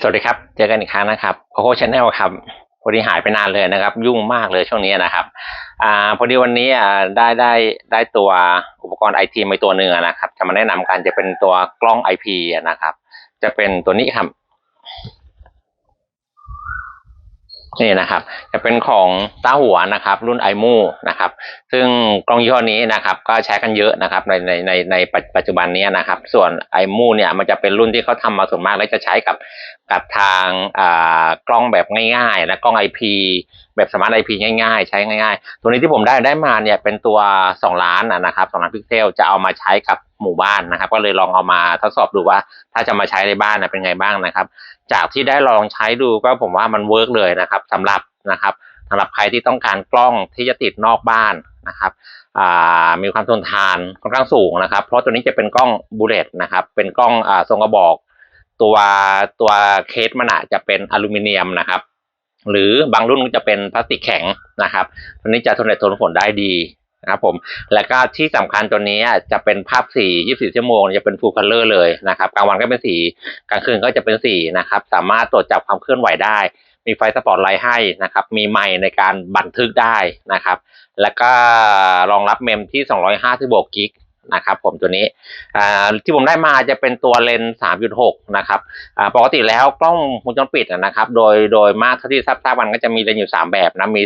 สวัสดีครับ เจอกันอีกครั้งนะครับโคโค่ชาแนลครับ พอดีหายไปนานเลยนะครับ ยุ่งมากเลยช่วงนี้นะครับ อ่า พอดีวันนี้อ่าได้ได้ได้ตัวอุปกรณ์ไอทีมาตัวหนึ่งนะครับ จะมาแนะนำกันจะเป็นตัวกล้อง IP นะครับ จะเป็นตัวนี้ครับ นี่นะครับ จะเป็นของต้าหัวนะครับ รุ่นไอมูนะครับ ซึ่งกล้องยี่ห้อนี้นะครับ ก็ใช้กันเยอะนะครับในในในในปัจจุบันนี้นะครับ ส่วนไอมูเนี่ยมันจะเป็นรุ่นที่เขาทำมาส่วนมากแล้วจะใช้กับกับทางอ่ากล้องแบบง่ายๆนะกล้อง IP แบบสมาร์ทไอพีง่ายๆ ใช้ง่ายๆ ตัวนี้ที่ผมได้ได้มาเนี่ยเป็นตัว 2 ล้านนะครับ2ล้านพิกเซลจะเอามาใช้กับ หมู่บ้านนะครับ ก็เลยลองเอามาทดสอบดูว่า ถ้าจะมาใช้ในบ้านนะเป็นไงบ้างนะครับ จากที่ได้ลองใช้ดูก็ผมว่ามันเวิร์กเลยนะครับสำหรับนะครับสำหรับใครที่ต้องการกล้องที่จะติดนอกบ้านนะครับมีความทนทานค่อนข้างสูงนะครับ เพราะตัวนี้จะเป็นกล้องบูเลตนะครับ เป็นกล้องอ่าทรงกระบอก ตัวตัวเคสมันอะจะเป็นอลูมิเนียมนะครับ หรือบางรุ่นก็จะเป็นพลาสติกแข็งนะครับตัวนี้จะทนแดดทนฝนได้ดี นะครับผมแล้วก็ที่สำคัญตัวนี้จะเป็นภาพสี 24 ชั่วโมง จะเป็นฟูลคัลเลอร์เลยนะครับกลางวันก็เป็นสีกลางคืนก็จะเป็นสีนะครับ สามารถตรวจจับความเคลื่อนไหวได้ มีไฟสปอตไลท์ให้นะครับ มีไมค์ในการบันทึกได้นะครับ แล้วก็รองรับเมมที่ 256 กิก นะครับผมตัวนี้ที่ผมได้มาจะเป็นตัวเลนส์ 3.6 นะครับปกติแล้วกล้องวงจรปิดนะครับ โดยโดยมากเท่าที่ทราบทราบันก็จะมีเลนส์อยู่ 3 แบบนะมี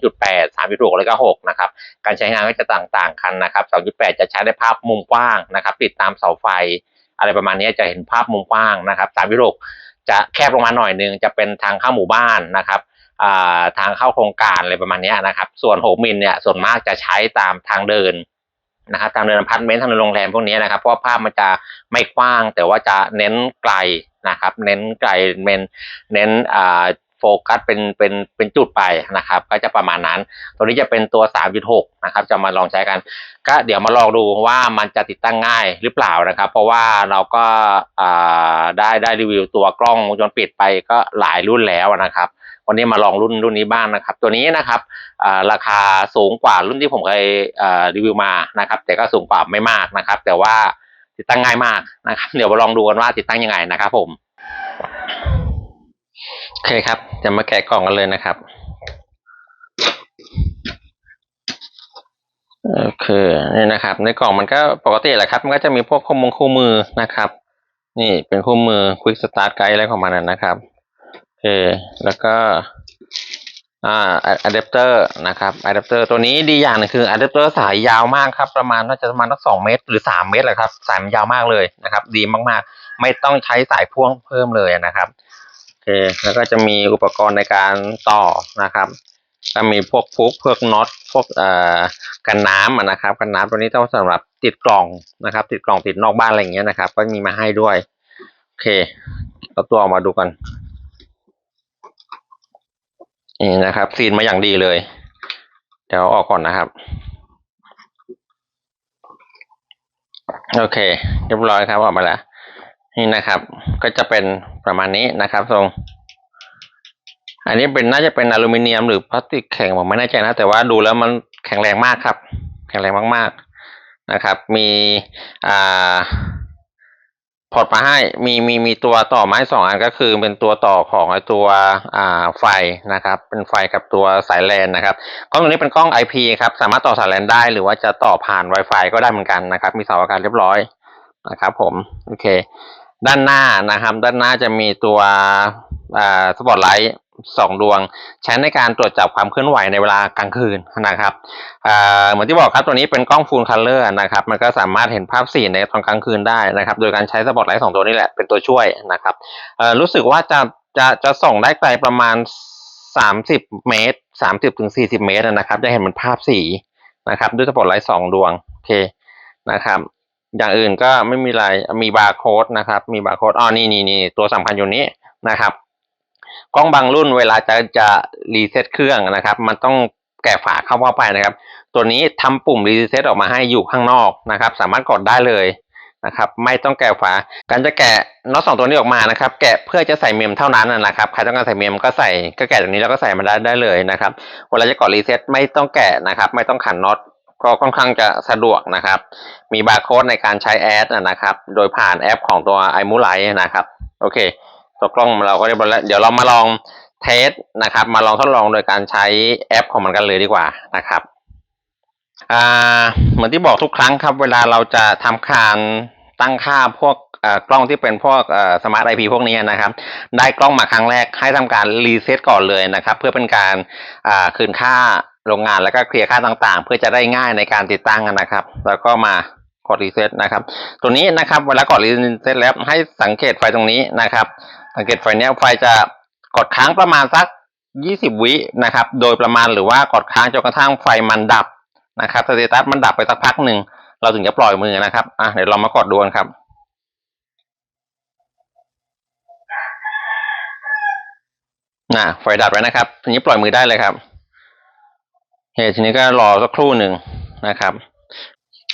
2.8 3.6 แล้วก็6นะครับการใช้งานก็จะต่างๆกันนะครับ 2.8 จะใช้ได้ภาพมุมกว้างนะครับ ติดตามเสาไฟ อะไรประมาณนี้จะเห็นภาพมุมกว้างนะครับ 3.6 จะแคบลงมาหน่อยนึงจะเป็นทางเข้าหมู่บ้านนะครับทางเข้าโครงการอะไรประมาณนี้นะครับ ส่วน6มิลเนี่ยส่วนมากจะใช้ตามทางเดิน นะครับตามเรือนอพาร์ตเมนต์ทางเดินโรงแรมพวกนี้นะครับเพราะว่าภาพมันจะไม่กว้าง แต่ว่าจะเน้นไกลนะครับ เน้นไกลเน้นเน้นอ่าโฟกัสเป็นเป็นเป็นจุดไปนะครับ ก็จะประมาณนั้น ตัวนี้จะเป็นตัว 3.6 นะครับ จะมาลองใช้กัน ก็เดี๋ยวมาลองดูว่ามันจะติดตั้งง่ายหรือเปล่านะครับ เพราะว่าเราก็อ่า ได้ได้รีวิวตัวกล้องวงจรปิดไปก็หลายรุ่นแล้วนะครับ วันนี้มาลองรุ่นรุ่นนี้บ้างนะครับ ตัวนี้นะครับราคาสูงกว่ารุ่นที่ผมเคยรีวิวมานะครับ แต่ก็สูงกว่าไม่มากนะครับ แต่ว่าติดตั้งง่ายมากนะครับ เดี๋ยวมาลองดูกันว่าติดตั้งยังไงนะครับผมโอเคครับจะมาแกะกล่องกันเลยนะครับโอเคนี่นะครับ ในกล่องมันก็ปกติแหละครับ มันก็จะมีพวกข้อมูลคู่มือนะครับ นี่เป็นคู่มือ Quick Start Guide อะไรของมันนะครับโอเคแล้วก็อ่าอะแดปเตอร์นะครับอะแดปเตอร์ตัวนี้ดีอย่างหนึงคืออะแดปเตอร์สายยาวมากครับ ประมาณน่าจะประมาณสักสองเมตร หรือสามเมตรแหละครับสายมันยาวมากเลยนะครับ ดีมากๆ ไม่ต้องใช้สายพ่วงเพิ่มเลยนะครับโอเคแล้วก็จะมีอุปกรณ์ในการต่อนะครับ ก็มีพวกฟุกพวกน็อตพวกเอ่อกันน้ำนะครับ กันน้ำตัวนี้ต้องสำหรับติดกล่องนะครับ ติดกล่องติดนอกบ้านอะไรอย่างเงี้ยนะครับ ก็มีมาให้ด้วยโอเคเอาตัวออกมาดูกันนี่นะครับซีนมาอย่างดีเลย เดี๋ยวอออกก่อนนะครับ โอเค เรียบร้อยครับออกมาแล้วนี่นะครับ ก็จะเป็นประมาณนี้นะครับทรง อันนี้เป็นน่าจะเป็นอลูมิเนียมหรือพลาสติกแข็งผมไม่แน่ใจนะ แต่ว่าดูแล้วมันแข็งแรงมากครับ แข็งแรงมากๆนะครับ มีอ่าพอร์ตมาให้มีมีมีตัวต่อไม้สองอันก็คือเป็นตัวต่อของไอตัวอ่าไฟนะครับ เป็นไฟกับตัวสายแลนนะครับกล้องตัวนี้เป็นกล้อง IP ครับสามารถต่อสายแลนได้หรือว่าจะต่อผ่าน Wi-Fi ก็ได้เหมือนกันนะครับ มีเสาอากาศเรียบร้อยนะครับผมโอเค ด้านหน้านะครับ ด้านหน้าจะมีตัวอ่าสปอตไลท์ สองดวง ใช้ในการตรวจจับความเคลื่อนไหวในเวลากลางคืนนะครับเหมือนที่บอกครับตัวนี้เป็นกล้อง Full Color นะครับ มันก็สามารถเห็นภาพสีในตอนกลางคืนได้นะครับ โดยการใช้สปอตไลท์สองตัวนี้แหละเป็นตัวช่วยนะครับรู้สึกว่าจะจะจะส่องได้ไกลประมาณ 30 เมตร 30ถึง40 เมตรนะครับ จะเห็นมันภาพสีนะครับด้วยสปอตไลท์สองดวงโอเคนะครับอย่างอื่นก็ไม่มีอะไรมีบาร์โค้ดนะครับ มีบาร์โค้ดอ๋อนี่นี่นี่ตัวสำคัญอยู่นี้นะครับ กล้องบางรุ่นเวลาจะจะรีเซ็ตเครื่องนะครับ มันต้องแกะฝาเข้าเข้าไปนะครับ ตัวนี้ทำปุ่มรีเซ็ตออกมาให้อยู่ข้างนอกนะครับ สามารถกดได้เลยนะครับ ไม่ต้องแกะฝา การจะแกะน็อตสองตัวนี้ออกมานะครับ แกะเพื่อจะใส่เมมเท่านั้นนะนะครับ ใครต้องการใส่เมมก็ใส่ก็แกะตรงนี้แล้วก็ใส่มาได้ได้เลยนะครับ เวลาจะกดรีเซ็ตไม่ต้องแกะนะครับ ไม่ต้องขันน็อตก็ค่อนข้างจะสะดวกนะครับ มีบาร์โค้ดในการใช้แอดนะครับ โดยผ่านแอปของตัว i m u l i นะครับ โอเค ตัวกล้องเราก็เรียบร้อยแล้วเดี๋ยวเรามาลองเทสนะครับ มาลองทดลองโดยการใช้แอปของมันกันเลยดีกว่านะครับอ่าเหมือนที่บอกทุกครั้งครับ เวลาเราจะทำการตั้งค่าพวกกล้องที่เป็นพวกสมาร์ทไอพีพวกนี้นะครับ ได้กล้องมาครั้งแรกให้ทำการรีเซ็ตก่อนเลยนะครับ เพื่อเป็นการคืนค่าโรงงานแล้วก็เคลียร์ค่าต่างๆ เพื่อจะได้ง่ายในการติดตั้งนะครับ แล้วก็มากดรีเซ็ตนะครับ ตัวนี้นะครับเวลากดรีเซ็ตแล้วให้สังเกตไฟตรงนี้นะครับ สังเกตไฟเนี้ยไฟจะกดค้างประมาณสัก 20 วินะครับ โดยประมาณหรือว่ากดค้างจนกระทั่งไฟมันดับนะครับสเตตัสมันดับไปสักพักหนึ่งเราถึงจะปล่อยมือนะครับอะเดี๋ยวเรามากดดูกันครับน่ะไฟดับแล้วนะครับ ทีนี้ปล่อยมือได้เลยครับโอเคทีนี้ก็รอสักครู่หนึ่งนะครับ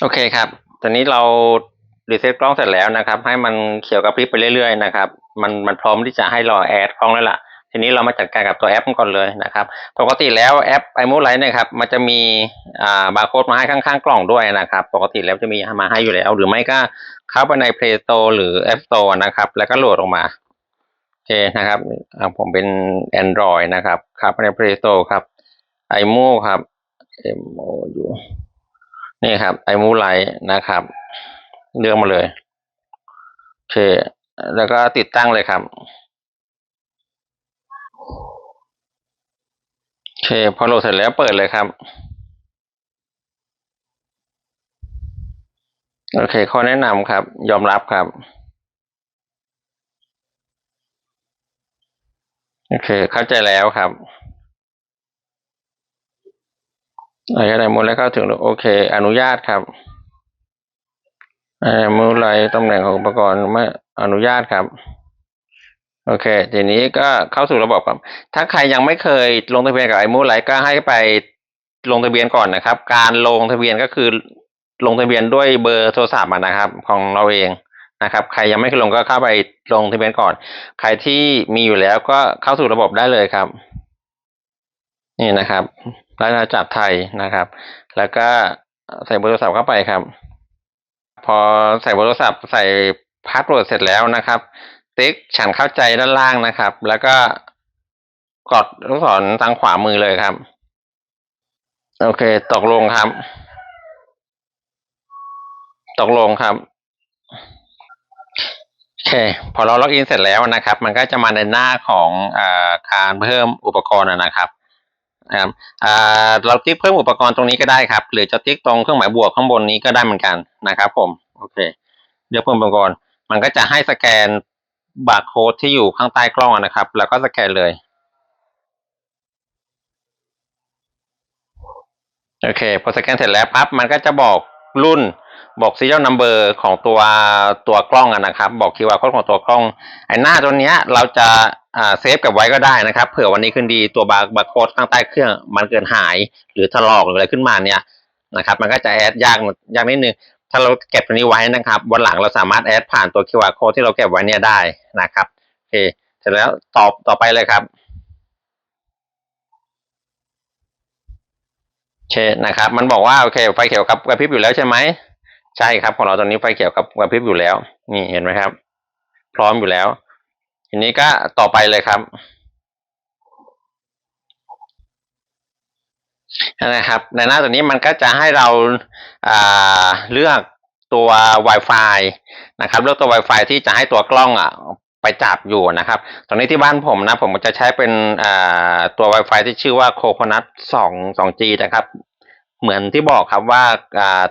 โอเคครับ ตอนนี้เรา รีเซ็ตกล้องเสร็จแล้วนะครับ ให้มันเขียวกระพริบไปเรื่อยๆนะครับมันมันพร้อมที่จะให้รอแอดกล้องแล้วล่ะ ทีนี้เรามาจัดการกับตัวแอปกันก่อนเลยนะครับ ปกติแล้วแอปไอมูไลท์นี่ยครับ มันจะมีอ่าบาร์โค้ดมาให้ข้างๆ กล่องด้วยนะครับ ปกติแล้วจะมีมาให้อยู่แล้ว หรือไม่ก็เข้าไปใน Play Store หรือ App Store นะครับ แล้วก็โหลดออกมาโอเคนะครับผมเป็น Android นะครับครับใน Play Store ครับ i m o ครับ M O U นี่ครับ i m o Lite นะครับ เลือกมาเลยโอเค แล้วก็ติดตั้งเลยครับโอเคพอโหลดเสร็จแล้วเปิดเลยครับโอเคข้อแนะนำครับ ยอมรับครับโอเค เข้าใจแล้วครับอะไรอะไรมูลแล้วเข้าถึงโอเค อนุญาตครับ อไรมูลไรตำแหน่งของอุปกรณ์ไม่อนุญาตครับ โอเค ทีนี้ก็เข้าสู่ระบบครับ ถ้าใครยังไม่เคยลงทะเบียนกับไอ้มูไลก็ให้ไปลงทะเบียนก่อนนะครับ การลงทะเบียนก็คือลงทะเบียนด้วยเบอร์โทรศัพท์นะครับ ของเราเองนะครับ ใครยังไม่เคยลงก็เข้าไปลงทะเบียนก่อน ใครที่มีอยู่แล้วก็เข้าสู่ระบบได้เลยครับ นี่นะครับราชอาณาจักรไทยนะครับ แล้วก็ใส่เบอร์โทรศัพท์เข้าไปครับ พอใส่เบอร์โทรศัพท์ใส่พาสเวิร์ดเสร็จแล้วนะครับ ติ๊กฉันเข้าใจด้านล่างนะครับ แล้วก็กดลูกศรทางขวามือเลยครับ โอเค ตกลงครับ ตกลงครับโอเค พอเราล็อกอินเสร็จแล้วนะครับ มันก็จะมาในหน้าของอาการเพิ่มอุปกรณ์นะครับ นะครับอ่าเราติ๊กเพิ่มอุปกรณ์ตรงนี้ก็ได้ครับ หรือจะติ๊กตรงเครื่องหมายบวกข้างบนนี้ก็ได้เหมือนกันนะครับ ผมโอเคเลือกเพิ่มอุปกรณ์มันก็จะให้สแกนบาร์โค้ดที่อยู่ข้างใต้กล้องนะครับ แล้วก็สแกนเลยโอเคพอสแกนเสร็จแล้วปั๊บมันก็จะบอกรุ่น บอก serial number ของตัวตัวกล้องอะนะครับ บอก QR code ของตัวกล้อง ไอ้หน้าตัวเนี้ยเราจะอ่าเซฟกับไว้ก็ได้นะครับ เผื่อวันนี้คืนดีตัวบาร์บาร์โค้ดข้างใต้เครื่องมันเกินหาย หรือถลอกหรืออะไรขึ้นมาเนี่ยนะครับมันก็จะแอดยากยากนิดนึงถ้าเราเก็บตัวนี้ไว้นะครับ วันหลังเราสามารถแอดผ่านตัว QR code ที่เราเก็บไว้เนี่ยได้นะครับโอเคเสร็จแล้วตอบต่อไปเลยครับโอเคนะครับ มันบอกว่าโอเคไฟเขียวกับกระพริบอยู่แล้วใช่ไหม ใช่ครับของเราตอนนี้ไฟเขียวกับกระพริบอยู่แล้ว นี่เห็นไหมครับ พร้อมอยู่แล้ว ทีนี้ก็ต่อไปเลยครับนะครับ ในหน้าตัวนี้มันก็จะให้เราอ่าเลือกตัว Wi-Fi นะครับ เลือกตัว Wi-Fi ที่จะให้ตัวกล้องอะไปจับอยู่นะครับ ตอนนี้ที่บ้านผมนะ ผมจะใช้เป็นตัว Wi-Fi ที่ชื่อว่า Coconut 2 2G นะครับ เหมือนที่บอกครับว่า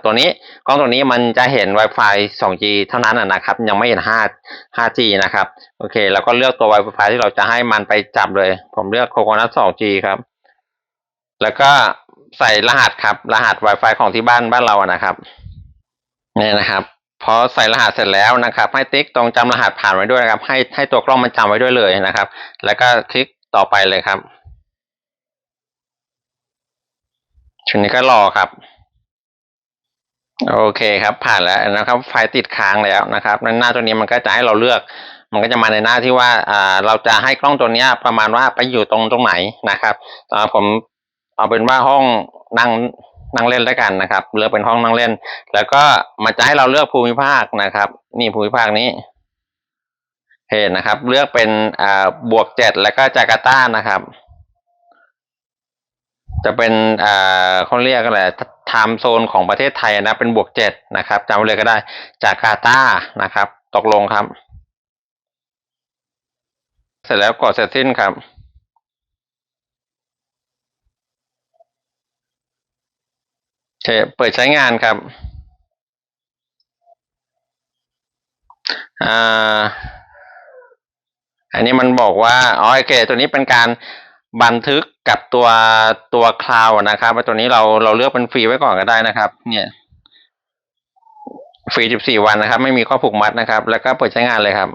ตัวนี้กล้องตัวนี้มันจะเห็น Wi-Fi 2G เท่านั้นนะครับ ยังไม่เห็น 5 5G นะครับโอเคแล้วก็เลือกตัว Wi-Fi ที่เราจะให้มันไปจับเลย ผมเลือก Coconut 2G ครับ แล้วก็ใส่รหัสครับ รหัส Wi-Fi ของที่บ้านบ้านเราอะนะครับนี่นะครับพอใส่รหัสเสร็จแล้วนะครับ ให้ติ๊กตรงจำรหัสผ่านไว้ด้วยนะครับ ให้ให้ตัวกล้องมันจำไว้ด้วยเลยนะครับ แล้วก็คลิกต่อไปเลยครับ ชุดนี้ก็รอครับ โอเคครับ ผ่านแล้วนะครับ ไฟติดค้างแล้วนะครับหน้าตัวนี้มันก็จะให้เราเลือก มันก็จะมาในหน้าที่ว่าอ่าเราจะให้กล้องตัวนี้ประมาณว่าไปอยู่ตรงตรงไหนนะครับอ่าผมเอาเป็นว่าห้องนั่งนั่งเล่นแล้วกันนะครับ เลือกเป็นห้องนั่งเล่น แล้วก็มันจะให้เราเลือกภูมิภาคนะครับ นี่ภูมิภาคนี้เพจนะครับ เลือกเป็นอ่าบวกเจ็ดแล้วก็จาการ์ตานะครับ จะเป็นอ่าเขาเรียกอะไรไทม์โซนของประเทศไทยนะ เป็นบวกเจ็ดนะครับจำไว้เลยก็ได้ จาการ์ตานะครับ ตกลงครับ เสร็จแล้วกดเสร็จสิ้นครับเคเปิดใช้งานครับอ่าอันนี้มันบอกว่า อ๋อโอเค ตัวนี้เป็นการ บันทึกกับตัวตัวคลาวนะครับตัวนี้เราเราเลือกเป็นฟรีไว้ก่อนก็ได้นะครับ เนี่ยฟรี 14 วันนะครับ ไม่มีข้อผูกมัดนะครับ แล้วก็เปิดใช้งานเลยครับ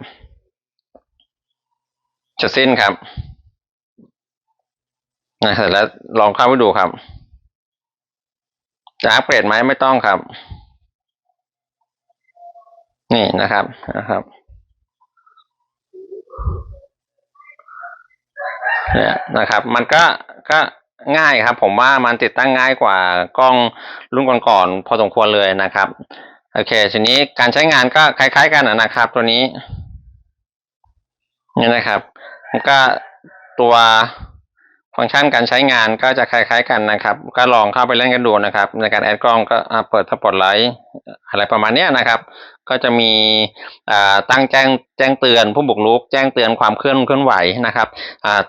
จะสิ้นครับนะเสร็จแล้วลองเข้าไปดูครับ จะอัปเกรดไหมไม่ต้องครับ นี่นะครับนะครับ เนี่ยนะครับ มันก็ก็ง่ายครับ ผมว่ามันติดตั้งง่ายกว่ากล้องรุ่นก่อนๆพอสมควรเลยนะครับ โอเค ทีนี้การใช้งานก็คล้าย ๆ กันนะครับ ตัวนี้นี่นะครับมันก็ตัวฟังก์ชันการใช้งานก็จะคล้าย ๆ กันนะครับ ก็ลองเข้าไปเล่นกันดูนะครับ ในการแอดกล้องก็เปิดสปอตไลท์อะไรประมาณนี้นะครับ ก็จะมีตั้งแจ้งแจ้งเตือนผู้บุกรุก แจ้งเตือนความเคลื่อนเคลื่อนไหวนะครับ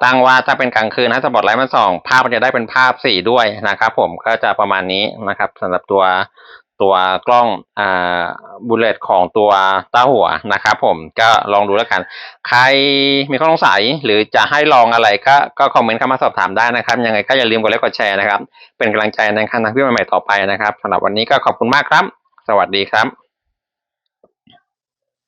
ตั้งว่าถ้าเป็นกลางคืนนะสปอตไลท์มันส่อง ภาพมันจะได้เป็นภาพสีด้วยนะครับ ผมก็จะประมาณนี้นะครับสำหรับตัวตัวกล้องอ่าบุลเลตของตัวต้าหัวนะครับผมก็ลองดูแล้วกัน ใครมีข้อสงสัยหรือจะให้ลองอะไรก็ก็คอมเมนต์เข้ามาสอบถามได้นะครับ ยังไงก็อย่าลืมกดไลค์กดแชร์นะครับ เป็นกำลังใจในการทำคลิปใหม่ๆต่อไปนะครับสำหรับวันนี้ก็ขอบคุณมากครับ สวัสดีครับ